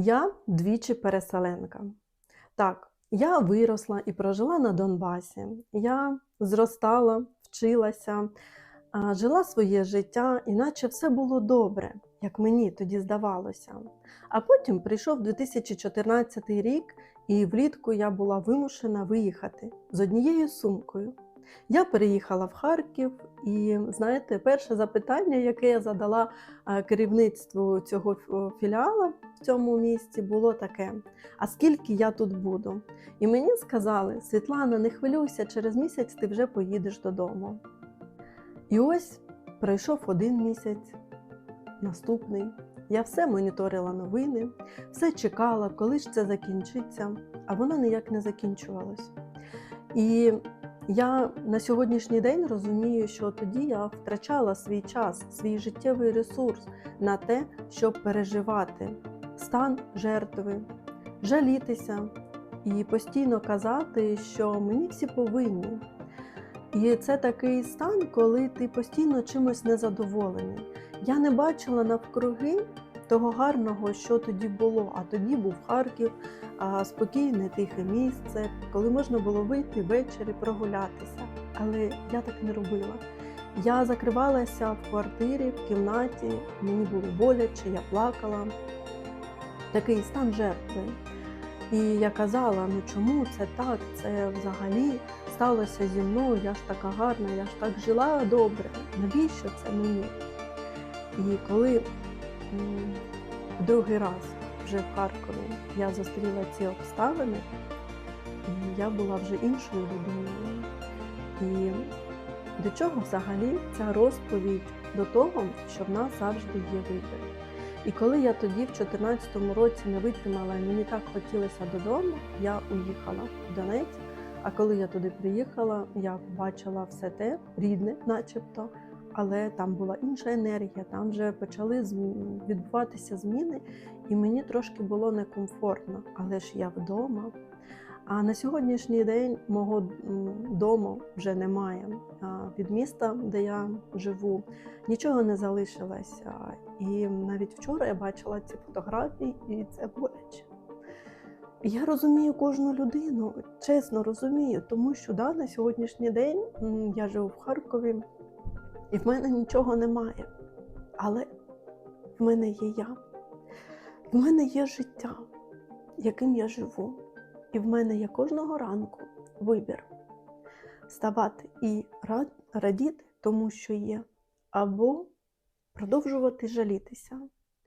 Я двічі переселенка. Так, я виросла і прожила на Донбасі. Я зростала, вчилася, жила своє життя, іначе все було добре, як мені тоді здавалося. А потім прийшов 2014 рік, і влітку я була вимушена виїхати з однією сумкою. Я переїхала в Харків, і знаєте, перше запитання, яке я задала керівництву цього філіала в цьому місті, було таке: а скільки я тут буду? І мені сказали: Світлана, не хвилюйся, через місяць ти вже поїдеш додому. І ось пройшов один місяць, наступний. Я все моніторила новини, все чекала, коли ж це закінчиться, а воно ніяк не закінчувалось. І я на сьогоднішній день розумію, що тоді я втрачала свій час, свій життєвий ресурс на те, щоб переживати стан жертви, жалітися і постійно казати, що мені всі повинні. І це такий стан, коли ти постійно чимось незадоволений. Я не бачила навкруги того гарного, що тоді було. А тоді був Харків, спокійне, тихе місце, коли можна було вийти ввечері прогулятися. Але я так не робила. Я закривалася в квартирі, в кімнаті, мені було боляче, я плакала. Такий стан жертви. І я казала: ну чому це так? Це взагалі сталося зі мною, я ж така гарна, я ж так жила добре. Навіщо це мені? І коли другий раз вже в Харкові я зустріла ці обставини, і я була вже іншою людиною. І до чого взагалі ця розповідь? До того, що в нас завжди є вибір. І коли я тоді, в 2014 році, не витримала і мені так хотілося додому, я уїхала в Донець. А коли я туди приїхала, я побачила все те рідне, начебто, але там була інша енергія, там вже почали відбуватися зміни, і мені трошки було некомфортно. Але ж я вдома. А на сьогоднішній день мого дому вже немає. Від міста, де я живу, нічого не залишилося. І навіть вчора я бачила ці фотографії, і це боляче. Я розумію кожну людину, чесно розумію, тому що да, на сьогоднішній день я живу в Харкові, і в мене нічого немає. Але в мене є я, в мене є життя, яким я живу. І в мене є кожного ранку вибір ставати і радіти тому, що є, або продовжувати жалітися.